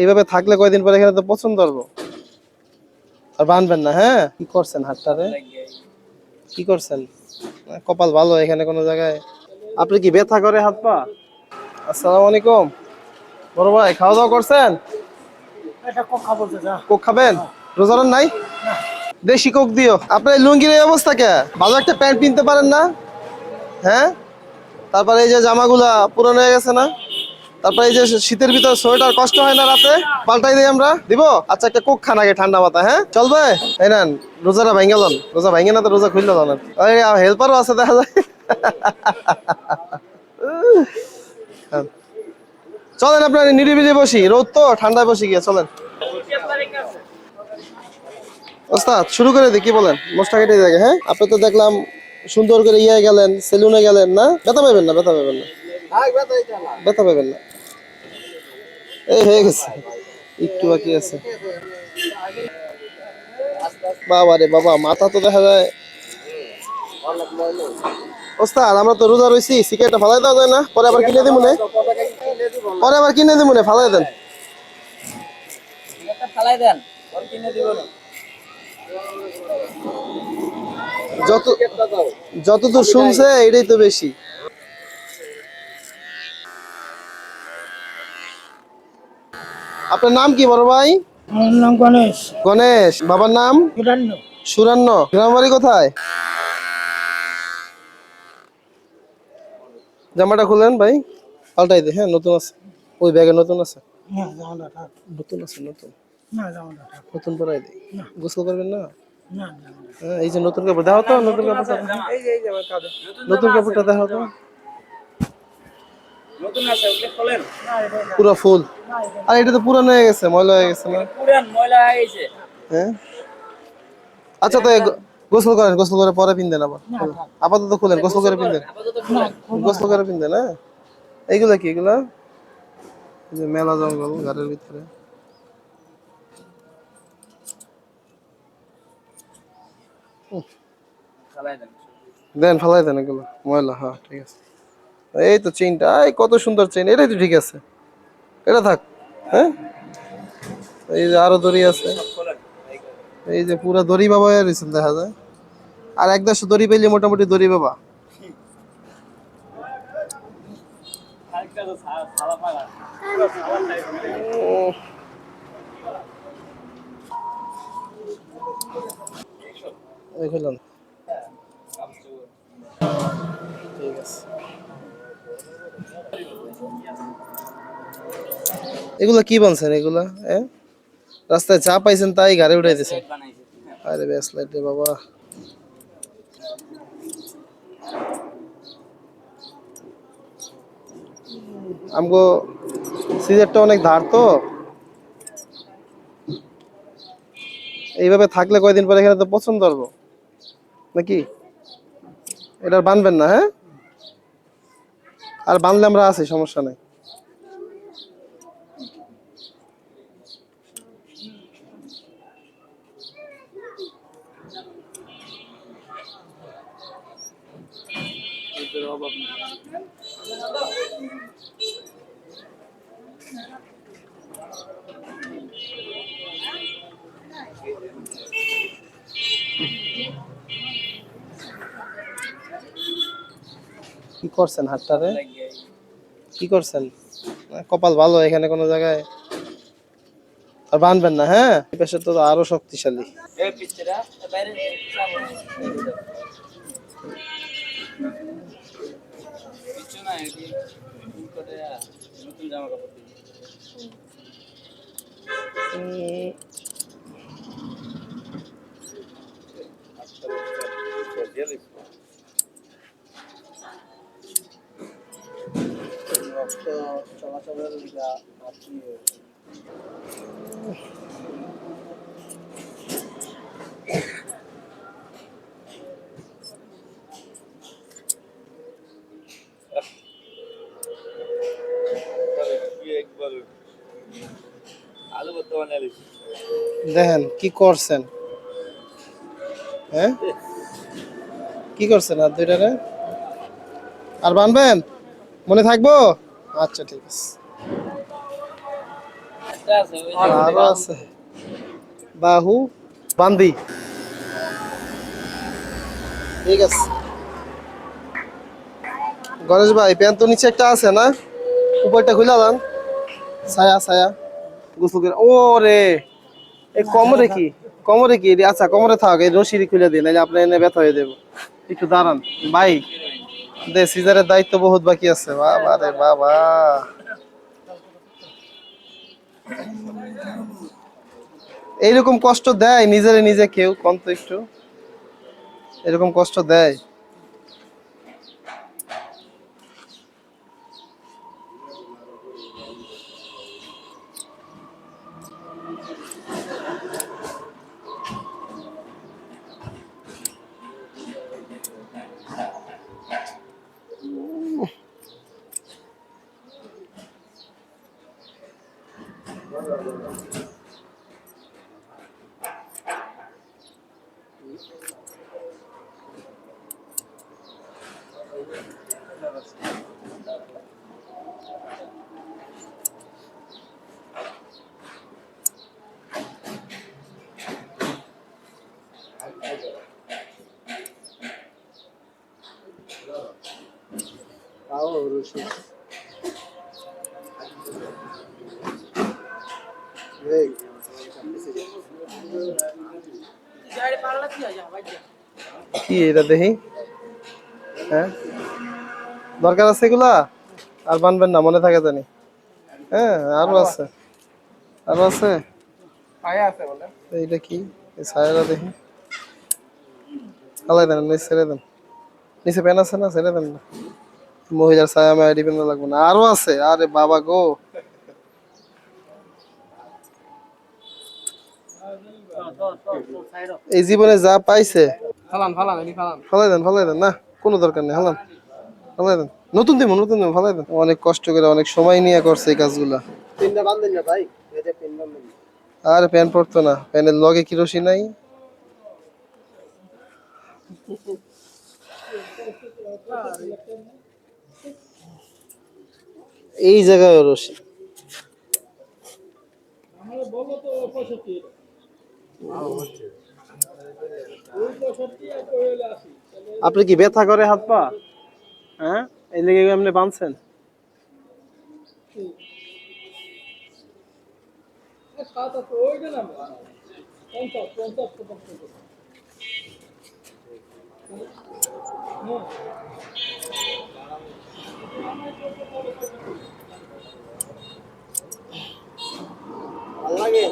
এইভাবে থাকলে কয়দিন পরে এখানে তো পছন্দ করব? আর বানবেন না হ্যাঁ? কি করছেন হাতটারে? কি করছেন? কপাল ভালো এখানে কোনো জায়গায়? আপনি কি ব্যথা করে হাত পা? আসসালামু আলাইকুম। বড় ভাই খাওয়া দাওয়া করছেন? এটা কোক খাবেন? রোজারান নাই? দেশি কোক দিও। আপনার লুঙ্গির এই অবস্থা কে? ভালো একটা প্যান্ট কিনতে পারেন না? হ্যাঁ? তারপরে এই যে জামাগুলা পুরানো হয়ে গেছে না? তারপরে এই যে শীতের ভিতরে সোয়েটার কষ্ট হয় না রাতে? পাল্টাই দিই আমরা। দিব? আচ্ছা একটা কোক খান আগে ঠান্ডা মাথা হ্যাঁ? চলবে এই নেন রোজাটা ভেঙে লন। রোজা ভেঙে না তো রোজা খুললে লন হেল্পারও আছে দেখা যায়। চলেন আপনার নিরিবিলি বসি রোদ তো ঠান্ডায় বসি গিয়ে চলেন। ওস্তাদ শুরু করে দিই কি বলেন? মোস্টা কেটে দেখে হ্যাঁ? আপনি তো দেখলাম সুন্দর করে ইয়ে গেলেন সেলুনে গেলেন না? ব্যথা পাবেন না ব্যথা পাবেন না। ব্যথা পাবেন না। এই হয়ে গেছে। একটু বাকি আছে। বাবা রে বাবা মাথা তো দেখা যায়। ওস্তাদ আমরা তো রোজা রইছি সিগারেটটা ফালাই দেওয়া যায় না? পরে আবার কিনে দিব না। পরে আবার কিনে দিব না ফালাই দেন। ফালাই দেন কিনে দিব না। যত যতদূর শুনছে এটাই তো বেশি। আপনার নাম কি বড় ভাই? আমার নাম গণেশ। গণেশ। বাবার নাম? সুরান্ন গ্রাম বাড়ি কোথায়? জামাটা খুলেন ভাই। পাল্টাই দে হ্যাঁ নতুন আছে। ওই ব্যাগে নতুন আছে? নতুন আছে নতুন? না জামাটা থাক। নতুন পরাই দিই গোসল করবেন না? না হ্যাঁ, এই যে নতুন কাপড় দেখো তো নতুন কাপড় নতুন কাপড়টা দেখো তো নতুন আছে না পুরো ফুল। আর এটা তো পুরানো হয়ে গেছে ময়লা হয়ে গেছে না? পুরান ময়লা হয়ে গেছে। হ্যাঁ? আচ্ছা তো গোসল করেন গোসল করে পরে পিনদেন আবার। আপাতত খুলেন গোসল করে পিনদেন। গোসল করে পিনদেন হ্যাঁ? এইগুলা কি এগুলা? এই যে মেলা জঙ্গল ঘরের ভিতরে। দেন। দেন ফালাই দেন এগুলো। ময়লা হ্যাঁ ঠিক আছে। এই তো চেইনটা এই কত সুন্দর চেইন এটাই তো ঠিক আছে। এটা থাক হ্যাঁ? এই যে আরও দড়ি আছে। এই যে পুরো দড়ি বাবা রয়েছেন দেখা যায়। আর এক দেড়শো দড়ি পেলে মোটামুটি দড়ি বাবা। ঠিক আছে। এগুলা কি বানছেন এগুলা হ্যাঁ? রাস্তায় চা পাইছেন তাই গাড়ি উঠাই দিয়েছেন আরে বেশ লাইট রে বাবা। আমগো সিজারটা অনেক ধার তো। এইভাবে থাকলে কয়দিন পরে এখানে তো পছন্দ করব নাকি? এটা বানবেন না হ্যাঁ? আর বানলে আমরা আছি সমস্যা নেই। কি করছেন হাতটারে? কি করছেন? কপাল ভালো এখানে কোনো জায়গায়? আর বানবেন না হ্যাঁ? পেশা তো আরও শক্তিশালী। নতুন জামা কাপড়। দেখেন কি করছেন? হ্যাঁ? কি করছেন আর দুইটারে? আর বানবেন? মনে থাকব? আচ্ছা ঠিক আছে। আরও আছে। বাহু। বান্দি। ঠিক আছে। গণেশ ভাই, প্যান্ট তো নিচে একটা আছে না? উপরটা খুলে দেন। ছায়া ছায়া। গোসল করে ও কমরে কি? কমরে কি? আচ্ছা কমরে থাক, এই রশিরি খুলে দিন, এই যে আপনি এনে ব্যথা হয়ে দেবো একটু দাঁড়ান। ভাই দে, সিজারের দায়িত্ব বহুত বাকি আছে। বাবা রে বাবা। এইরকম কষ্ট দেয় নিজের নিজে কেউ কন্ত তো একটু। এরকম কষ্ট দেয়। কি এটা দেখি? হ্যাঁ? দরকার আছে এগুলা? আর বানবেন না মনে থাকে জানি। হ্যাঁ আরও আছে। আরও আছে? এইটা কি? এই ছায়াটা দেখি। আলাই দেন নিচে ছেড়ে দেন। নিচে প্যান আছে না ছেড়ে দেন না। মহিলার ছায়া মায়া ডিপেন্ড লাগবে না। আরও আছে আরে বাবা গো। এই জীবনে যা পাইছে ফালান ফালান ফালান। ফালাই দেন ফালাই দেন না? কোনো দরকার নেই হালান ফালাই দেন নতুন দিব নতুন দিব ফালাই দেন অনেক কষ্ট করে অনেক সময় নিয়ে করছে এই কাজগুলা। বান্ধেন না ভাই? আর প্যান পড়তো না। প্যানের লগে কিরোসি নাই। এই জায়গায় রশি আপনি কি ব্যথা করে হাত পা? হ্যাঁ? এই লেগে এমনি বাঁধছেন লাগে।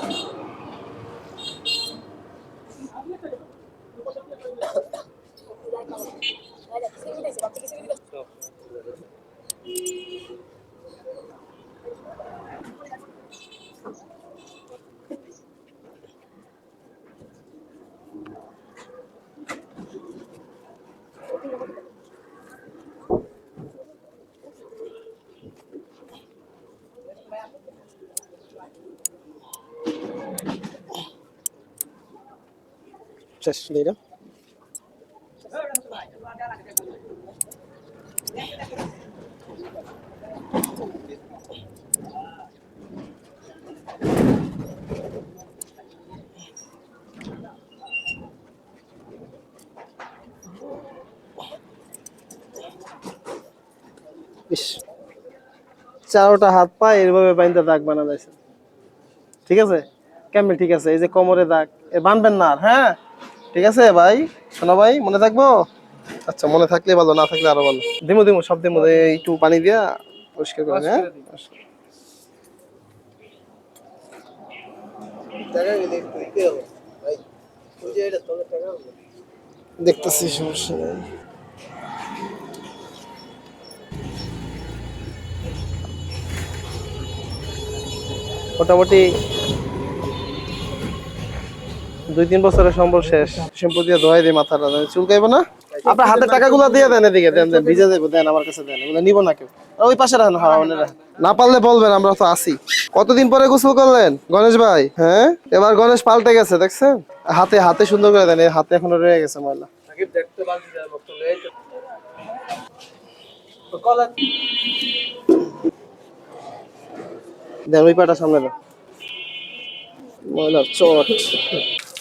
শেষ দিলাম ইস চারোটা হাত পা এরভাবে বাইন্দা দাগ বানা যাইছে ঠিক আছে? কেমন ঠিক আছে? এই যে কোমরে দাগ এ বানবেন না আর, হ্যাঁ? ঠিক আছে ভাই? শোনো ভাই মনে থাকব? আচ্ছা মনে থাকলে ভালো না থাকলে আরও ভালো। দিমু দিমু সব দিমু। একটু পানি দিয়া পরিষ্কার করে হ্যাঁ? দেখতেছি সমস্যা নেই। মোটামুটি দুই তিন বছরের সম্বল শেষ। শ্যাম্পু দিয়ে ধোয়াই দিই মাথাটা চুলকাইবো না? আপনার হাতের টাকাগুলো দিয়ে দেন এদিকে দেন দেন ভিজে দেবো দেন আমার কাছে দেন এগুলো নিবো না কেউ। ওই পাশে রাখেন ওনারা না পারলে বলবেন আমরা তো আসি কতদিন পরে গোসল করলেন? গণেশ ভাই হ্যাঁ? এবার গণেশ পাল্টে গেছে দেখছেন? হাতে হাতে সুন্দর করে দেন হাতে এখনও রয়ে গেছে ময়লা। সাকিব দেখতে বাকি যায় বক্ত লয়ে তো কলা দেন ওই পাটা সামনে দাও ময়লার চট।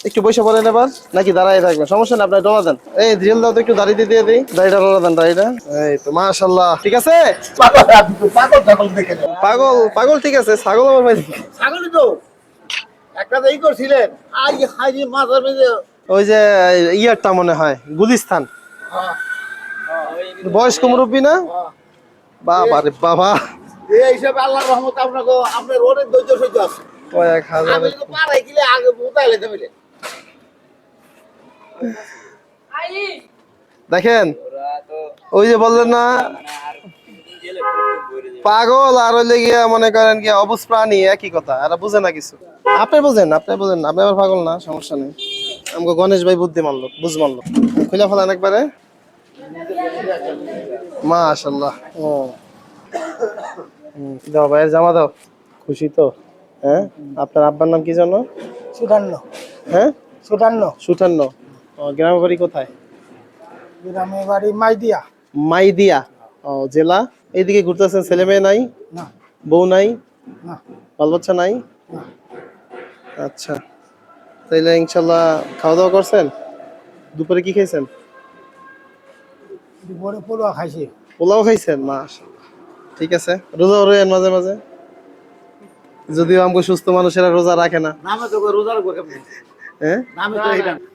একটু পয়সা পড়েন এবার। নাকি দাঁড়ায় থাকবেন? সমস্যা না আপনার ডলা দেন। এই রিয়েল দাও তো একটু দাঁড়িয়ে দিয়ে দিই। দাড়িটা ডলা দেন দাড়িটা। এই তো মাশাল্লাহ ঠিক আছে? পাগল পাগল ছাগল ঠিক আছে ছাগল আমার ভাই ছাগলই তো। একটা তো করছিলেন। আই হাই মাথার মেঝে ওই যে ইয়ারটা মনে হয় গুলিস্তান। বয়স্ক মুরব্বী না? বাবা রে বাবা। এই হিসাবে আল্লাহর রহমত আপনাকে আপনার অনেক ধৈর্য সহ্য আছে। কয়েক হাজার। আমি তো পাড়াই গেলে আগে দেখেন ওই যে বললেন না পাগল আর হইলে গিয়া মনে করেন কি অবুজ প্রাণী একই কথা আর বুঝে না কিছু। আপনি বুঝেন আপনি বুঝেন আপনি আবার পাগল না সমস্যা নেই। আমাকে গণেশ ভাই বুদ্ধি মানলো বুঝ মানলো খুলে ফেলান একবারে। মাশাল্লাহ ও। দাও ভাইয়ের জামা দাও। খুশি তো? হ্যাঁ? আপনার আব্বার নাম কি জানো সুটান্ন হ্যাঁ? সুটান্ন সুঠান্ন ও, গ্রামের বাড়ি কোথায়? গ্রামের বাড়ি মাইদিয়া। মাইদিয়া। ও জেলা? এইদিকে ঘুরতেছেন ছেলে মেয়ে নাই? না। বউ নাই? না। বাল বাচ্চা নাই? না। আচ্ছা। তাইলে ইনশাল্লাহ খাওয়া দাওয়া করছেন? দুপুরে কি খাইছেন? দুপুরে পড়ুয়া খাইছি। পোলাও খাইছেন? মাস ঠিক আছে। রোজা রয়েন মাঝে মাঝে? যদিও আমাকে সুস্থ মানুষেরা রোজা রাখে না। নামে হ্যাঁ?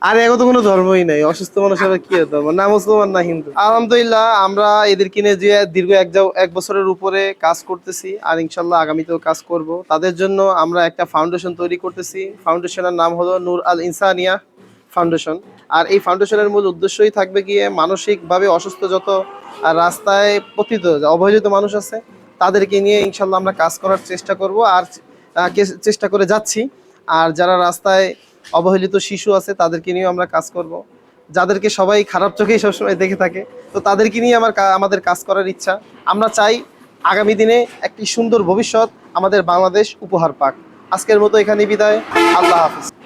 আরে এগো তো কোনো ধর্মই নাই অসুস্থ মানুষের কি ধর্ম না মুসলমান না হিন্দু। আলহামদুলিল্লাহ আমরা এদের কিনে যে দীর্ঘ এক এক বছরের উপরে কাজ করতেছি আর ইনশাল্লাহ আগামীতেও কাজ করব। তাদের জন্য আমরা একটা ফাউন্ডেশন তৈরি করতেছি। ফাউন্ডেশনের নাম হলো নূর আল ইনসানিয়া ফাউন্ডেশন আর এই ফাউন্ডেশনের মূল উদ্দেশ্যই থাকবে গিয়ে মানসিকভাবে অসুস্থ যত আর রাস্তায় পতিত অবহেলিত মানুষ আছে তাদেরকে নিয়ে ইনশাল্লাহ আমরা কাজ করার চেষ্টা করব। আর কে- চেষ্টা করে যাচ্ছি। আর যারা রাস্তায় অবহেলিত শিশু আছে, তাদেরকে নিয়েও আমরা কাজ করব। যাদেরকে সবাই খারাপ চোখেই সবসময় দেখে থাকে, তো তাদেরকে নিয়ে আমার আমাদের কাজ করার ইচ্ছা। আমরা চাই আগামী দিনে একটি সুন্দর ভবিষ্যৎ আমাদের বাংলাদেশ উপহার পাক। আজকের মতো এখানে বিদায়। আল্লাহ হাফিজ।